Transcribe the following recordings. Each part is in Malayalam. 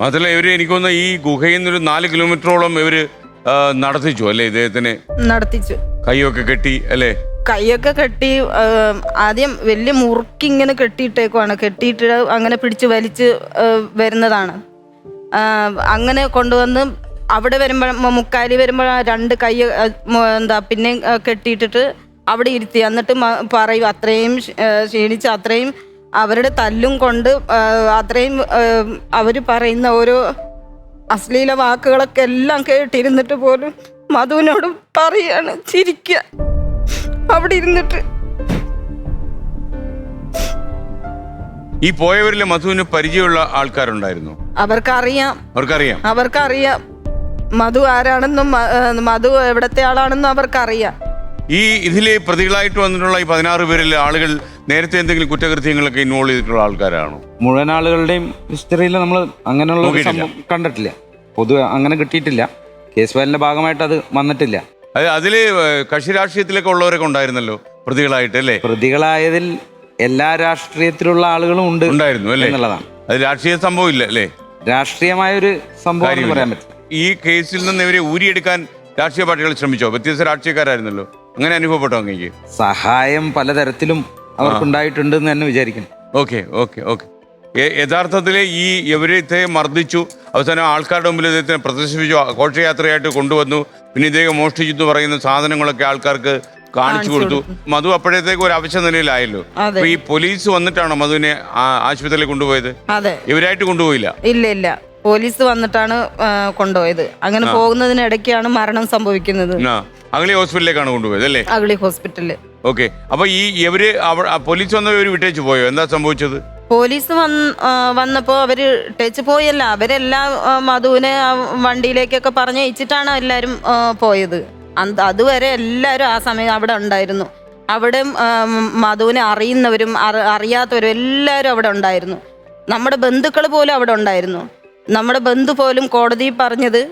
മാത്രമല്ല ഇവർ എനിക്കൊന്ന് ഈ ഗുഹയിൽ നിന്നൊരു നാല് കിലോമീറ്ററോളം ഇവർ ആ, നടത്തിച്ചു അല്ലേ ഇദ്ദേഹത്തിന്? നടത്തിച്ചു. കൈയൊക്കെ കെട്ടി അല്ലേ? കൈയൊക്കെ കെട്ടി ആ, ആദ്യം വലിയ മുറുക്കി ഇങ്ങനെ കെട്ടിയിട്ടേക്കുവാണ്. കെട്ടിയിട്ട് അങ്ങനെ പിടിച്ച് വലിച്ച് ആ, വരുന്നതാണ്. ആ, അങ്ങനെ കൊണ്ടുവന്ന് അവിടെ വരുമ്പോൾ മുക്കാലി വരുമ്പോൾ രണ്ട് കൈ ആ, മ- എന്താ പിന്നെ ആ, കെട്ടിയിട്ടിട്ട് അവിടെ ഇരുത്തി. എന്നിട്ട് മ- പറയും അത്രയും ക്ഷ- ആ, ക്ഷീണിച്ച് അത്രയും അവരുടെ തല്ലും കൊണ്ട് അത്രയും അവർ പറയുന്ന ഓരോ അശ്ലീല വാക്കുകളൊക്കെ എല്ലാം കേട്ടിരുന്നിട്ട് പോലും മധുവിനോട് പറയാണ് ചിരിക്കുക അവിടെ ഇരുന്നിട്ട്. ഈ പോയവരിൽ മധുവിന് പരിചയമുള്ള ആൾക്കാരുണ്ടായിരുന്നു? അവർക്കറിയാം. അവർക്കറിയാം? അവർക്കറിയാം. മധു ആരാണെന്നും മധു എവിടത്തെ ആളാണെന്നും അവർക്കറിയാം. ഈ ഇതിലെ പ്രതികളായിട്ട് വന്നിട്ടുള്ള ഈ പതിനാറ് പേരിലെ ആളുകൾ നേരത്തെ എന്തെങ്കിലും കുറ്റകൃത്യങ്ങളൊക്കെ ഇൻവോൾവ് ചെയ്തിട്ടുള്ള ആൾക്കാരാണോ? മുഴുവൻ ആളുകളുടെയും ഹിസ്റ്ററിയിൽ നമ്മൾ അങ്ങനെയുള്ള ഒരു നോക്കിയിട്ടില്ല. സംഭവം കണ്ടിട്ടില്ല. പൊതുവെ അങ്ങനെ കിട്ടിയിട്ടില്ല. കേസ് ഫയലിന്റെ ഭാഗമായിട്ട് അത് വന്നിട്ടില്ല. അത് അതിൽ ഏഹ്, കക്ഷി രാഷ്ട്രീയത്തിലൊക്കെ ഉള്ളവരൊക്കെ ഉണ്ടായിരുന്നല്ലോ പ്രതികളായിട്ട് അല്ലേ? പ്രതികളായതിൽ എല്ലാ രാഷ്ട്രീയത്തിലുള്ള ആളുകളും ഉണ്ട് ഉണ്ടായിരുന്നു അല്ലേ? എന്നുള്ളതാണ്. അത് രാഷ്ട്രീയ സംഭവം ഇല്ല അല്ലേ? രാഷ്ട്രീയമായ ഒരു സംഭവം എന്ന് പറയാൻ പറ്റും പറ്റില്ല. ഈ കേസിൽ നിന്ന് ഇവരെ ഊരിയെടുക്കാൻ രാഷ്ട്രീയ പാർട്ടികൾ ശ്രമിച്ചോ? വ്യത്യസ്ത രാഷ്ട്രീയക്കാരായിരുന്നല്ലോ. അങ്ങനെ അനുഭവപ്പെട്ടോ അങ്ങേക്ക്? സഹായം പലതരത്തിലും അവർക്കുണ്ടായിട്ടുണ്ട് എന്ന് തന്നെ വിചാരിക്കുന്നു. ഓക്കെ ഓക്കെ ഓക്കെ യഥാർത്ഥത്തിൽ ഈ ഇവരെ മർദ്ദിച്ചു. അവസാനം ആൾക്കാരുടെ മുമ്പിൽ ഇദ്ദേഹത്തിനെ പ്രദർശിപ്പിച്ചു. ഘോഷയാത്രയായിട്ട് കൊണ്ടുവന്നു. പിന്നെ ഇദ്ദേഹം മോഷ്ടിച്ചു എന്ന് പറയുന്ന സാധനങ്ങളൊക്കെ ആൾക്കാർക്ക് കാണിച്ചു കൊടുത്തു. മധു അപ്പോഴത്തേക്ക് ഒരു അവശ്യ നിലയിലായല്ലോ. അപ്പൊ ഈ പോലീസ് വന്നിട്ടാണോ മധുവിനെ ആ- ആശുപത്രിയിൽ കൊണ്ടുപോയത്? ഇവരായിട്ട് കൊണ്ടുപോയില്ല? ഇല്ല ഇല്ല. പോലീസ് വന്നിട്ടാണ് കൊണ്ടുപോയത്. അങ്ങനെ പോകുന്നതിനിടയ്ക്കാണ് മരണം സംഭവിക്കുന്നത്. ആ. അഗളി ഹോസ്പിറ്റലിലേക്കാണ് കൊണ്ടുപോയത് അല്ലേ? അഗളി ഹോസ്പിറ്റലിൽ ഓക്കെ. അപ്പൊ ഈ ഇവർ പോലീസ് വന്ന ഇവർ വിട്ടേച്ച് പോയോ? എന്താ സംഭവിച്ചത്? പോലീസ് വന്ന് വന്നപ്പോൾ വന്നപ്പോ അവർ ടച്ച് പോയല്ല. അവരെല്ലാം മധുവിനെ വണ്ടിയിലേക്കൊക്കെ പറഞ്ഞയച്ചിട്ടാണ് എല്ലാരും പോയത്. അതുവരെ എല്ലാരും ആ സമയം അവിടെ ഉണ്ടായിരുന്നു. അവിടെ മധുവിനെ അറിയുന്നവരും അറിയാത്തവരും എല്ലാരും അവിടെ ഉണ്ടായിരുന്നു. നമ്മുടെ ബന്ധുക്കൾ പോലും അവിടെ ഉണ്ടായിരുന്നു. നമ്മുടെ ബന്ധു പോലും കോടതി പറഞ്ഞത്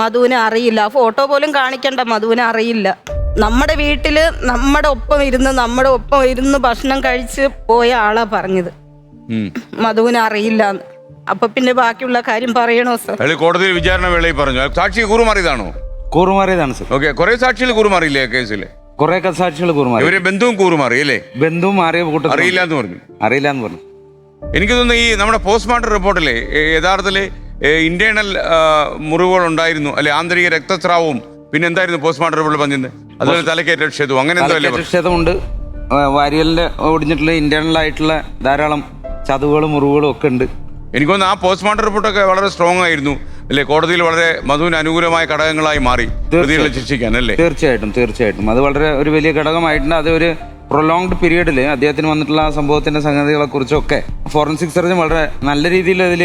മധുവിനെ അറിയില്ല. ഫോട്ടോ പോലും കാണിക്കണ്ട. മധുവിനെ അറിയില്ല. നമ്മുടെ വീട്ടിൽ നമ്മുടെ ഒപ്പം ഇരുന്ന് നമ്മുടെ ഒപ്പം ഇരുന്ന് ഭക്ഷണം കഴിച്ച് പോയ ആളാ പറഞ്ഞത്. മധുവിന് അറിയില്ല അപ്പൊ പിന്നെ ബാക്കിയുള്ള കാര്യം പറയണോ സർ? കോടതി കോടതിയിൽ വിചാരണ വേളയിൽ പറഞ്ഞു. സാക്ഷി കൂറുമാറിയതാണോ? കൂറുമാറിയതാണ് സർ. ഓക്കെ കുറെ സാക്ഷികൾ കൂറുമാറിയില്ലേ കേസിൽ? കുറെ സാക്ഷികൾ കൂറുമാറി. ഇവരെ ബന്ധുവും കൂറുമാറി അല്ലേ? ബന്ധുവും മാറിയ കൂട്ടത്തിൽ അറിയില്ല എന്ന് പറഞ്ഞു. അറിയില്ല എന്ന് പറഞ്ഞു. എനിക്ക് തോന്നുന്നു ഈ നമ്മുടെ പോസ്റ്റ്മോർട്ടം റിപ്പോർട്ടിലെ യഥാർത്ഥത്തിൽ ഇന്റേണൽ മുറിവുകൾ ഉണ്ടായിരുന്നു അല്ലെ ആന്തരിക രക്തസ്രാവവും പിന്നെ എന്തായിരുന്നു പോസ്റ്റ്മോർട്ടം റിപ്പോർട്ടിൽ പറഞ്ഞത് അതുപോലെ തലക്കേറ്റ ക്ഷതവും അങ്ങനെ എന്തോ? ക്ഷതമുണ്ട് വാരിയലിന്റെ ഒടിഞ്ഞിട്ടുള്ള ഇന്റേണൽ ആയിട്ടുള്ള ധാരാളം ചതുവുകളും മുറിവുകളും ഒക്കെ ഉണ്ട്. എനിക്ക് തോന്നുന്നു ആ പോസ്റ്റ്മോർട്ടം റിപ്പോർട്ടൊക്കെ വളരെ സ്ട്രോങ് ആയിരുന്നു. അല്ലേ? കോടതിയിൽ വളരെ മധുവിന് അനുകൂലമായ ഘടകങ്ങളായി മാറി പ്രതികളെ ശിക്ഷിക്കാൻ അല്ലേ? തീർച്ചയായിട്ടും തീർച്ചയായിട്ടും. അത് വളരെ ഒരു വലിയ ഘടകമായിട്ടുണ്ട്. അത് ഒരു പ്രൊലോങ്ഡ് പീരീഡിൽ അദ്ദേഹത്തിന് വന്നിട്ടുള്ള ആ സംഭവത്തിന്റെ സംഗതികളെ കുറിച്ചൊക്കെ ഫോറൻസിക് സർജൻ വളരെ നല്ല രീതിയിൽ അതിൽ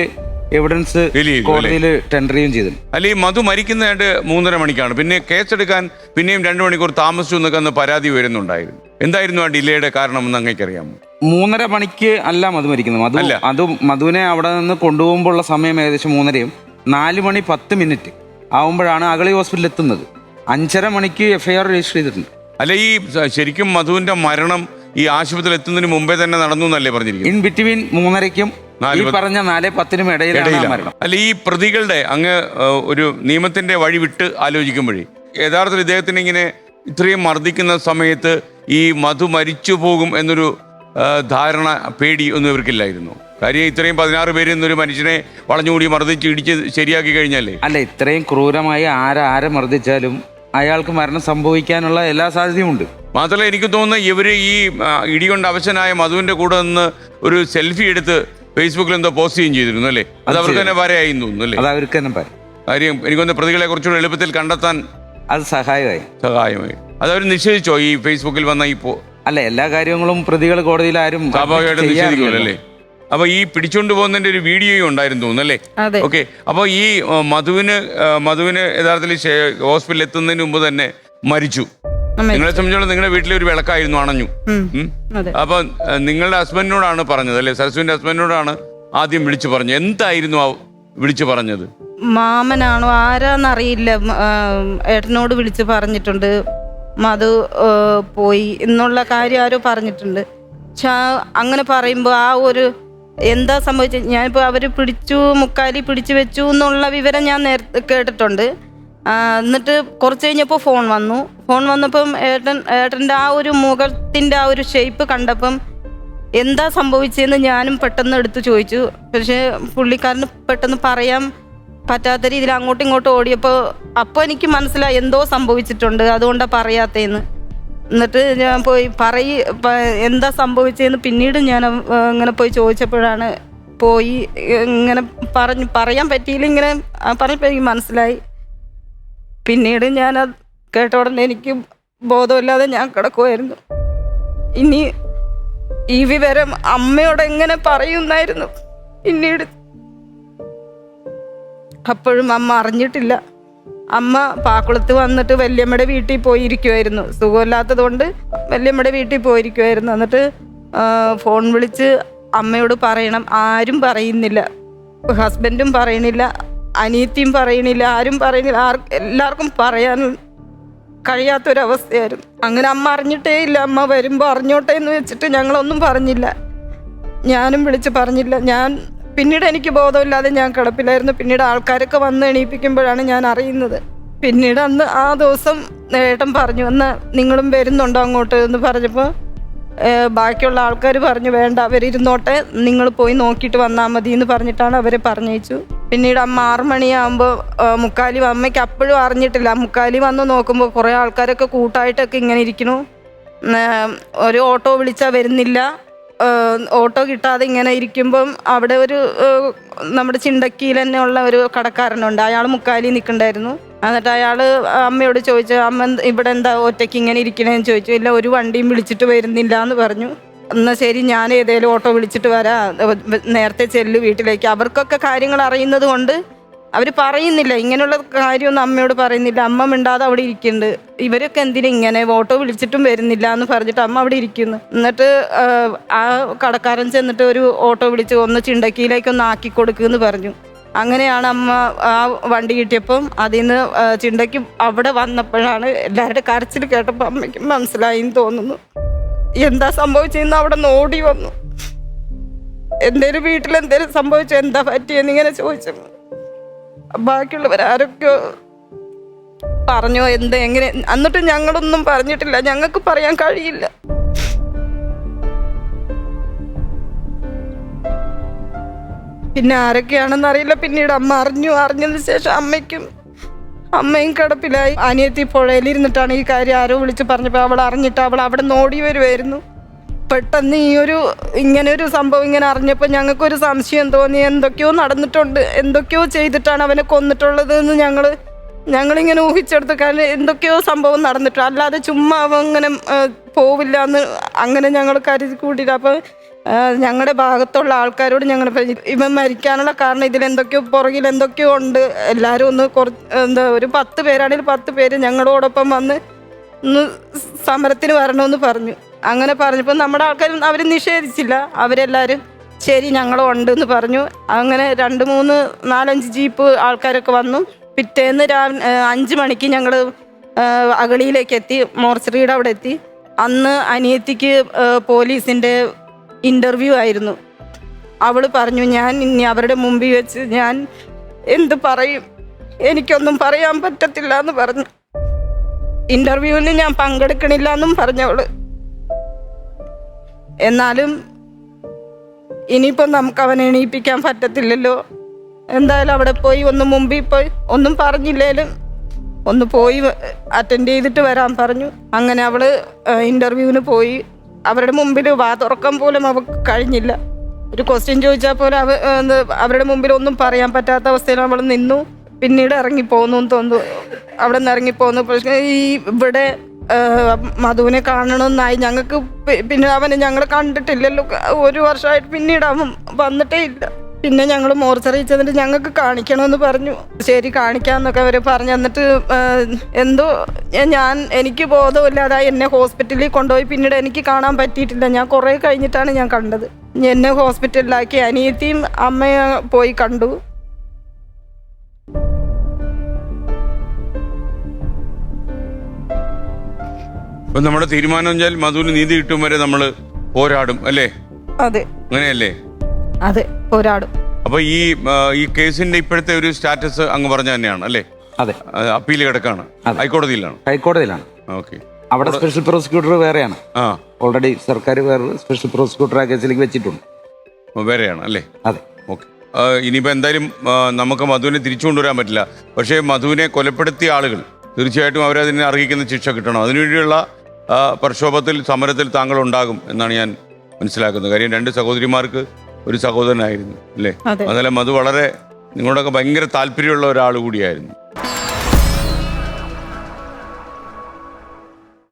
എവിഡൻസ് കോടതിയിൽ ടെൻഡർ ചെയ്യുകയും ചെയ്തു. അല്ല ഈ മധു മരിക്കുന്നതായിട്ട് മൂന്നര മണിക്കാണ്. പിന്നെ കേസ് എടുക്കാൻ പിന്നെയും രണ്ടു മണിക്കൂർ താമസിച്ചു എന്നൊക്കെ അന്ന് പരാതി വരുന്നുണ്ടായിരുന്നു. എന്തായിരുന്നു ആ ഡിലേയുടെ കാരണം എന്ന് അങ്ങേക്കറിയാമോ? മൂന്നര മണിക്ക് അല്ല മധു മരിക്കുന്നത്. മധു അല്ല. അത് മധുവിനെ അവിടെ നിന്ന് കൊണ്ടുപോകുമ്പോഴുള്ള സമയം ഏകദേശം മൂന്നരയും നാല് മണി പത്ത് മിനിറ്റ് ആവുമ്പോഴാണ് അഗളി ഹോസ്പിറ്റലിൽ എത്തുന്നത്. അഞ്ചര മണിക്ക് എഫ്ഐആർ രജിസ്റ്റർ ചെയ്തിട്ടുണ്ട്. അല്ല ഈ ശരിക്കും മധുവിന്റെ മരണം ഈ ആശുപത്രിയിൽ എത്തുന്നതിന് മുമ്പേ തന്നെ നടന്നു എന്നല്ലേ പറഞ്ഞിരിക്കുന്നത്? ഇൻ ബിറ്റ്വീൻ മൂന്നരയ്ക്കും നാല് ഈ പത്ത്- പറഞ്ഞ നാല് പത്തിനും ഇടയിലാണ് ഇടയിലാണ്. മരണം. അല്ല ഈ പ്രതികളുടെ അങ്ങ് ഏഹ്, ഒരു നിയമത്തിന്റെ വഴി വിട്ട് ആലോചിക്കുമ്പോഴേ യഥാർത്ഥത്തിൽ ഇദ്ദേഹത്തിന് ഇങ്ങനെ ഇത്രയും മർദ്ദിക്കുന്ന സമയത്ത് ഈ മധു മരിച്ചു പോകും എന്നൊരു ഏഹ്, ധാരണ പേടി ഒന്നും ഇവർക്കില്ലായിരുന്നു. കാര്യം ഇത്രയും പതിനാറ് പേര് എന്നൊരു മനുഷ്യനെ വളഞ്ഞുകൂടി മർദ്ദിച്ച് ഇടിച്ച് ശരിയാക്കി കഴിഞ്ഞാലേ അല്ല ഇത്രയും ക്രൂരമായി ആരാരെ ആരെ മർദ്ദിച്ചാലും അയാൾക്ക് മരണം സംഭവിക്കാനുള്ള എല്ലാ സാധ്യതയും ഉണ്ട്. മാത്രമല്ല എനിക്ക് തോന്നുന്നു ഇവർ ഈ ഇടി ഇടികൊണ്ട് അവശനായ മധുവിന്റെ കൂടെ നിന്ന് ഒരു സെൽഫി എടുത്ത് ഫേസ്ബുക്കിൽ എന്തോ പോസ്റ്റ് ചെയ്യുകയും ചെയ്തിരുന്നു അല്ലേ? അത് അവർക്ക് തന്നെ വരയായി തോന്നുന്നു അല്ലേ? അത് അവർക്ക് തന്നെ പറയും കാര്യം എനിക്കൊന്ന് പ്രതികളെ കുറച്ചുകൂടെ എളുപ്പത്തിൽ കണ്ടെത്താൻ അത് സഹായമായി. സഹായമായി. അത് അവർ നിഷേധിച്ചോ ഈ ഫേസ്ബുക്കിൽ വന്ന ഇപ്പോ അല്ല എല്ലാ കാര്യങ്ങളും പ്രതികൾ കോടതിയിൽ ആരും സ്വാഭാവികമായിട്ടും നിഷേധിക്കുമല്ലോ അല്ലേ? അപ്പൊ ഈ പിടിച്ചോണ്ട് പോകുന്നതിന്റെ ഒരു വീഡിയോയും ഉണ്ടായിരുന്നു തോന്നുന്നു അല്ലേ? അതെ. ഓക്കെ അപ്പൊ ഈ ആ, മധുവിന് ആ, മധുവിന് യഥാർത്ഥത്തിൽ ശേ- ഹോസ്പിറ്റലിൽ എത്തുന്നതിന് മുമ്പ് തന്നെ മരിച്ചു. അമ്മേ. നിങ്ങളെ സംബന്ധിച്ചോളം നിങ്ങളുടെ വീട്ടിലെ ഒരു വിളക്കായിരുന്നു അണഞ്ഞു. ഉം. ഉം. അതെ. അപ്പൊ ആ, നിങ്ങളുടെ ഹസ്ബൻഡിനോടാണ് പറഞ്ഞത് അല്ലെ? സരസുവിന്റെ ഹസ്ബൻഡിനോടാണ് ആദ്യം വിളിച്ചു പറഞ്ഞത്. എന്തായിരുന്നു ആ വിളിച്ചു പറഞ്ഞത്? മാമനാണോ? ആരാന്നറിയില്ല. മ- ആ, ഏട്ടനോട് വിളിച്ച് പറഞ്ഞിട്ടുണ്ട്. മധു പോയി. എന്നുള്ള കാര്യം ആരോ പറഞ്ഞിട്ടുണ്ട്. പക്ഷെ ആ- അങ്ങനെ പറയുമ്പോൾ ആ ഒരു എന്താ സംഭവിച്ചത് ഞാനിപ്പോൾ അവർ പിടിച്ചു മുക്കാലി പിടിച്ചു വെച്ചു എന്നുള്ള വിവരം ഞാൻ നേരത്തെ കേട്ടിട്ടുണ്ട്. എന്നിട്ട് കുറച്ച് കഴിഞ്ഞപ്പോൾ ഫോൺ വന്നു. ഫോൺ വന്നപ്പം ഏട്ടൻ ഏട്ടന്റെ ആ ഒരു മുഖത്തിന്റെ ആ ഒരു ഷേപ്പ് കണ്ടപ്പം എന്താ സംഭവിച്ചതെന്ന് ഞാനും പെട്ടെന്ന് എടുത്ത് ചോദിച്ചു. പക്ഷേ പുള്ളിക്കാരന് പെട്ടെന്ന് പറയാൻ പറ്റാത്ത രീതിയിൽ അങ്ങോട്ടും ഇങ്ങോട്ടും ഓടിയപ്പോൾ അപ്പോൾ എനിക്ക് മനസ്സിലായി എന്തോ സംഭവിച്ചിട്ടുണ്ട്. അതുകൊണ്ടാണ് പറയാത്തതെന്ന് എന്നിട്ട് ഞാൻ പോയി പറയി എന്താ സംഭവിച്ചതെന്ന് പിന്നീട് ഞാൻ ഇങ്ങനെ പോയി ചോദിച്ചപ്പോഴാണ് പോയി ഇങ്ങനെ പറഞ്ഞു പറയാൻ പറ്റിയില്ല ഇങ്ങനെ പറഞ്ഞപ്പോൾ എനിക്ക് മനസ്സിലായി. പിന്നീട് ഞാൻ അത് കേട്ട ഉടനെ എനിക്ക് ബോധമില്ലാതെ ഞാൻ കിടക്കുമായിരുന്നു ഇനി ഈ വിവരം അമ്മയോട് എങ്ങനെ പറയുന്നായിരുന്നു പിന്നീട്. അപ്പോഴും അമ്മ അറിഞ്ഞിട്ടില്ല. അമ്മ പാക്കുളത്ത് വന്നിട്ട് വല്യമ്മയുടെ വീട്ടിൽ പോയിരിക്കുമായിരുന്നു സുഖമില്ലാത്തത് കൊണ്ട് വല്യമ്മയുടെ വീട്ടിൽ പോയിരിക്കുമായിരുന്നു എന്നിട്ട് ഫോൺ വിളിച്ച് അമ്മയോട് പറയണം. ആരും പറയുന്നില്ല. ഹസ്ബൻഡും പറയണില്ല അനിയത്തിയും പറയണില്ല ആരും പറയണില്ല ആർ എല്ലാവർക്കും പറയാൻ കഴിയാത്തൊരവസ്ഥയായിരുന്നു. അങ്ങനെ അമ്മ അറിഞ്ഞിട്ടേ ഇല്ല. അമ്മ വരുമ്പോൾ അറിഞ്ഞോട്ടെ എന്ന് വെച്ചിട്ട് ഞങ്ങളൊന്നും പറഞ്ഞില്ല. ഞാനും വിളിച്ച് പറഞ്ഞില്ല. ഞാൻ പിന്നീട് എനിക്ക് ബോധമില്ലാതെ ഞാൻ കിടപ്പിലായിരുന്നു. പിന്നീട് ആൾക്കാരൊക്കെ വന്ന് എണീപ്പിക്കുമ്പോഴാണ് ഞാൻ അറിയുന്നത്. പിന്നീട് അന്ന് ആ ദിവസം ഏട്ടൻ പറഞ്ഞു അന്ന് നിങ്ങളും വരുന്നുണ്ടോ അങ്ങോട്ട്? എന്ന് പറഞ്ഞപ്പോൾ ബാക്കിയുള്ള ആൾക്കാർ പറഞ്ഞു വേണ്ട അവരിരുന്നോട്ടെ നിങ്ങൾ പോയി നോക്കിയിട്ട് വന്നാൽ മതി എന്ന് പറഞ്ഞിട്ടാണ് അവരെ പറഞ്ഞയച്ചു. പിന്നീട് അമ്മ ആറു മണിയാകുമ്പോൾ മുക്കാലി അമ്മയ്ക്ക് അപ്പോഴും അറിഞ്ഞിട്ടില്ല. മുക്കാലി വന്ന് നോക്കുമ്പോൾ കുറേ ആൾക്കാരൊക്കെ കൂട്ടായിട്ടൊക്കെ ഇങ്ങനെ ഇരിക്കണു ഒരു ഓട്ടോ വിളിച്ചാൽ വരുന്നില്ല. ഓട്ടോ കിട്ടാതെ ഇങ്ങനെ ഇരിക്കുമ്പം അവിടെ ഒരു നമ്മുടെ ചിണ്ടക്കിയിൽ തന്നെ ഉള്ള ഒരു കടക്കാരനുണ്ട്. അയാൾ മുക്കാലി നിൽക്കണ്ടായിരുന്നു. എന്നിട്ട് അയാൾ അമ്മയോട് ചോദിച്ചു അമ്മ ഇവിടെ എന്താ ഒറ്റയ്ക്ക് ഇങ്ങനെ ഇരിക്കണേന്ന് ചോദിച്ചു. ഇല്ല ഒരു വണ്ടിയും വിളിച്ചിട്ട് വരുന്നില്ല എന്ന് പറഞ്ഞു. എന്നാൽ ശരി ഞാൻ ഏതേലും ഓട്ടോ വിളിച്ചിട്ട് വരാം. നേരത്തെ ചെല്ലു വീട്ടിലേക്ക്. അവർക്കൊക്കെ കാര്യങ്ങൾ അറിയുന്നത് കൊണ്ട് അവർ പറയുന്നില്ല. ഇങ്ങനെയുള്ള കാര്യമൊന്നും അമ്മയോട് പറയുന്നില്ല. അമ്മ മിണ്ടാതെ അവിടെ ഇരിക്കുന്നുണ്ട്. ഇവരൊക്കെ എന്തിനാ ഇങ്ങനെ ഓട്ടോ വിളിച്ചിട്ടും വരുന്നില്ല എന്ന് പറഞ്ഞിട്ട് അമ്മ അവിടെ ഇരിക്കുന്നു. എന്നിട്ട് ആ, കടക്കാരൻ ചെന്നിട്ട് ഒരു ഓട്ടോ വിളിച്ച് ഒന്ന് ചിണ്ടക്കിയിലേക്ക് ഒന്ന് ആക്കി കൊടുക്കുമെന്ന് പറഞ്ഞു. അങ്ങനെയാണ് അമ്മ ആ വണ്ടി കിട്ടിയപ്പം അതിൽ നിന്ന് ചിണ്ടയ്ക്ക് അവിടെ വന്നപ്പോഴാണ് എല്ലാവരുടെ കരച്ചിൽ കേട്ടപ്പോൾ അമ്മയ്ക്ക് മനസ്സിലായി തോന്നുന്നു. എന്താ സംഭവിച്ചെന്ന് അവിടെ നോടി വന്നു. എന്തേലും വീട്ടിൽ എന്തേലും സംഭവിച്ചു? എന്താ പറ്റിയെന്ന് ഇങ്ങനെ ചോദിച്ചു ബാക്കിയുള്ളവർ ആരൊക്കെയോ പറഞ്ഞോ എന്ത് എങ്ങനെ എന്നിട്ട് ഞങ്ങളൊന്നും പറഞ്ഞിട്ടില്ല. ഞങ്ങൾക്ക് പറയാൻ കഴിയില്ല. പിന്നെ ആരൊക്കെയാണെന്ന് അറിയില്ല. പിന്നീട് അമ്മ അറിഞ്ഞു. അറിഞ്ഞതിന് ശേഷം അമ്മയ്ക്കും അമ്മയും കിടപ്പിലായി. അനിയത്തി പുഴയിലിരുന്നിട്ടാണ് ഈ കാര്യം ആരോ വിളിച്ച് പറഞ്ഞപ്പോൾ അവൾ അറിഞ്ഞിട്ട് അവൾ അവിടെ നോടി വരുമായിരുന്നു പെട്ടെന്ന് ഈ ഒരു ഇങ്ങനെ ഒരു സംഭവം ഇങ്ങനെ അറിഞ്ഞപ്പോൾ ഞങ്ങൾക്കൊരു സംശയം തോന്നി. എന്തൊക്കെയോ നടന്നിട്ടുണ്ട്. എന്തൊക്കെയോ ചെയ്തിട്ടാണ് അവനെ കൊന്നിട്ടുള്ളത് എന്ന് ഞങ്ങൾ ഞങ്ങളിങ്ങനെ ഊഹിച്ചെടുത്ത്. കാരണം എന്തൊക്കെയോ സംഭവം നടന്നിട്ട് അല്ലാതെ ചുമ്മാ അവൻ ഇങ്ങനെ പോവില്ല എന്ന് അങ്ങനെ ഞങ്ങൾ കരുതി കൂട്ടിയിട്ട് അപ്പോൾ ഞങ്ങളുടെ ഭാഗത്തുള്ള ആൾക്കാരോട് ഞങ്ങൾ ഇവൻ മരിക്കാനുള്ള കാരണം ഇതിൽ എന്തൊക്കെയോ പുറകിൽ എന്തൊക്കെയോ ഉണ്ട്. എല്ലാവരും ഒന്ന് കുറച്ച് എന്താ ഒരു പത്ത് പേരാണെങ്കിൽ പത്ത് പേര് ഞങ്ങളോടൊപ്പം വന്ന് ഒന്ന് സമരത്തിന് വരണമെന്ന് പറഞ്ഞു. അങ്ങനെ പറഞ്ഞപ്പോൾ നമ്മുടെ ആൾക്കാർ അവർ നിഷേധിച്ചില്ല. അവരെല്ലാവരും ശരി ഞങ്ങളും ഉണ്ട് എന്ന് പറഞ്ഞു. അങ്ങനെ രണ്ട് മൂന്ന് നാലഞ്ച് ജീപ്പ് ആൾക്കാരൊക്കെ വന്നു. പിറ്റേന്ന് രാവിലെ അഞ്ച് മണിക്ക് ഞങ്ങൾ അഗളിയിലേക്ക് എത്തി മോർച്ചറിയുടെ അവിടെ എത്തി. അന്ന് അനിയത്തിക്ക് പോലീസിന്റെ ഇന്റർവ്യൂ ആയിരുന്നു. അവൾ പറഞ്ഞു ഞാൻ ഇനി അവരുടെ മുമ്പിൽ വെച്ച് ഞാൻ എന്ത് പറയും? എനിക്കൊന്നും പറയാൻ പറ്റത്തില്ല എന്ന് പറഞ്ഞു. ഇന്റർവ്യൂവിന് ഞാൻ പങ്കെടുക്കണില്ല എന്നും പറഞ്ഞവൾ. എന്നാലും ഇനിയിപ്പം നമുക്ക് അവനെ എണീപ്പിക്കാൻ പറ്റത്തില്ലല്ലോ. എന്തായാലും അവിടെ പോയി ഒന്ന് മുമ്പിൽ പോയി. ഒന്നും പറഞ്ഞില്ലേലും ഒന്ന് പോയി അറ്റൻഡ് ചെയ്തിട്ട് വരാൻ പറഞ്ഞു. അങ്ങനെ അവൾ ഇന്റർവ്യൂവിന് പോയി. അവരുടെ മുമ്പിൽ വാ തുറക്കാൻ പോലും അവൾക്ക് കഴിഞ്ഞില്ല. ഒരു ക്വസ്റ്റ്യൻ ചോദിച്ചാൽ പോലും അവ അവരുടെ മുമ്പിൽ ഒന്നും പറയാൻ പറ്റാത്ത അവസ്ഥയിൽ അവൾ നിന്നു. പിന്നീട് ഇറങ്ങിപ്പോന്നു എന്ന് തോന്നുന്നു. അവിടെ നിന്ന് ഇറങ്ങിപ്പോന്നു. പക്ഷേ ഈ ഇവിടെ മധുവിനെ കാണണമെന്നായി ഞങ്ങൾക്ക് പിന്നെ അവനെ ഞങ്ങൾ കണ്ടിട്ടില്ലല്ലോ. ഒരു വർഷമായിട്ട് പിന്നീട് അവൻ വന്നിട്ടേ ഇല്ല. പിന്നെ ഞങ്ങൾ മോർച്ചറി ചെന്നിട്ട് ഞങ്ങൾക്ക് കാണിക്കണമെന്ന് പറഞ്ഞു. ശരി കാണിക്കാന്നൊക്കെ അവർ പറഞ്ഞു. എന്നിട്ട് എന്തോ ഞാൻ എനിക്ക് ബോധമില്ലാതെ എന്നെ ഹോസ്പിറ്റലിൽ കൊണ്ടുപോയി. പിന്നീട് എനിക്ക് കാണാൻ പറ്റിയിട്ടില്ല. ഞാൻ കുറേ കഴിഞ്ഞിട്ടാണ് ഞാൻ കണ്ടത്. എന്നെ ഹോസ്പിറ്റലിലാക്കി അനിയത്തിയും അമ്മയെ പോയി കണ്ടു. ഇപ്പൊ നമ്മുടെ തീരുമാനം വെച്ചാൽ മധുവിന് നീതി കിട്ടും വരെ നമ്മൾ പോരാടും അല്ലേ? അതെ. അങ്ങനെയല്ലേ? അതെ പോരാടും. അപ്പൊ ഈ ആ, ഈ കേസിന്റെ ഇപ്പോഴത്തെ ഒരു സ്റ്റാറ്റസ് അങ്ങ് പറഞ്ഞ തന്നെയാണ് അല്ലേ? അതെ. അപ്പീൽ കിടക്കാണ്. ഹൈക്കോടതിയിലാണ്. ഹൈക്കോടതിയിലാണ്. ഓക്കെ. അവിടെ സ്പെഷ്യൽ പ്രോസിക്യൂട്ടർ വേറെയാണ്. ആ. ഓൾറെഡി സർക്കാർ വേറെ സ്പെഷ്യൽ പ്രോസിക്യൂട്ടർ ആ കേസിലേക്ക് വെച്ചിട്ടുണ്ട്. വേറെയാണ് അല്ലേ? അതെ. ഓക്കെ. ഇനിയിപ്പോൾ എന്തായാലും ആ, നമുക്ക് മധുവിനെ തിരിച്ചു കൊണ്ടുവരാൻ പറ്റില്ല. പക്ഷേ മധുവിനെ കൊലപ്പെടുത്തിയ ആളുകൾ തീർച്ചയായിട്ടും അവരതിനെ അർഹിക്കുന്ന ശിക്ഷ കിട്ടണം. അതിനുവേണ്ടിയുള്ള പ്രക്ഷോഭത്തിൽ സമരത്തിൽ താങ്കൾ ഉണ്ടാകും എന്നാണ് ഞാൻ മനസ്സിലാക്കുന്നത്. കാര്യം രണ്ട് സഹോദരിമാർക്ക് ഒരു സഹോദരനായിരുന്നു അല്ലേ? അതെല്ലാം മധു വളരെ നിങ്ങളോടൊക്കെ ഭയങ്കര താല്പര്യമുള്ള ഒരാൾ കൂടിയായിരുന്നു.